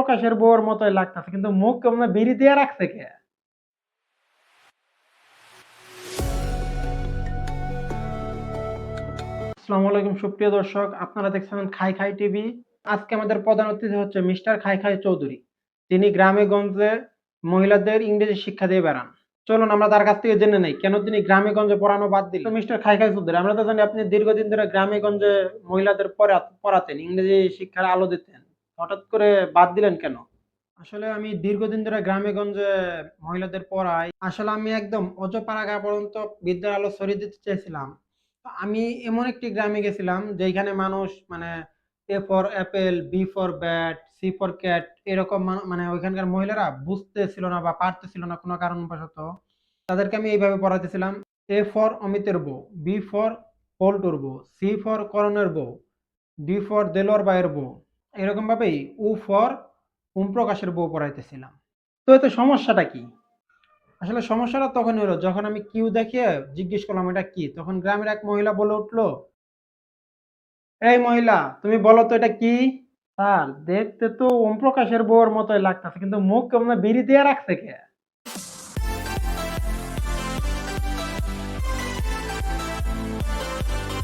প্রকাশের বউর মতোই লাগতেছে, কিন্তু মুখ কেমন বিড়ি দিয়ে রাখছে কে? আসসালামু আলাইকুম, সুপ্রিয় দর্শক, আপনারা দেখছেন খাই খাই টিভি। আজকে আমাদের প্রধান অতিথি হচ্ছে মিস্টার খাই খাই চৌধুরী। তিনি গ্রামে গঞ্জে মহিলাদের ইংরেজি শিক্ষা দিয়ে বেড়ান। চলুন আমরা তার কাছ থেকে জেনে নেই, কেন তিনি গ্রামে গঞ্জে পড়ানো বাদ দিলেন? তো মিস্টার খাই খাই চৌধুরী, আমরা তো জানি আপনি দীর্ঘদিন ধরে গ্রামে গঞ্জে মহিলাদের পড়াতেন, ইংরেজি শিক্ষার আলো দিতেন। হঠাৎ করে বাদ দিলেন কেন? আসলে আমি দীর্ঘদিন ধরে গ্রামে গঞ্জে মহিলাদের পড়াই। আসলে আমি একদম অজপাড়াগা পর্যন্ত বিদ্যার আলো ছড়িয়ে দিতে চেয়েছিলাম। আমি এমন একটি গ্রামে গেছিলাম যেখানে মানুষ মানে A for apple B for bat C for cat এরকম মানে ওইখানকার মহিলারা বুঝতেছিল না বা পারতেছিল না কোনো কারণবশত। তাদেরকে আমি এইভাবে পড়াতেছিলাম এ ফর অমিতের বউ বি ফর পল্টুর বউ সি ফর করণের বউ ডি ফর দেলোয়ার বাইয়ের বউ এরকম ভাবেই উ ফর ওম প্রকাশের বউ পড়াইতেছিলাম। তো এতে সমস্যাটা কি? আসলে সমস্যাটা তখন হলো যখন আমি কিউ দেখিয়ে জিজ্ঞেস করলাম, এটা কি? তখন গ্রামের এক মহিলা বলে উঠল, এই মহিলা, তুমি বলো তো এটা কি? স্যার, দেখতে তো ওম প্রকাশের বউর মতোই লাগতেছে, কিন্তু মুখ কেমন বিড়ি দিয়ে রাখছে কে?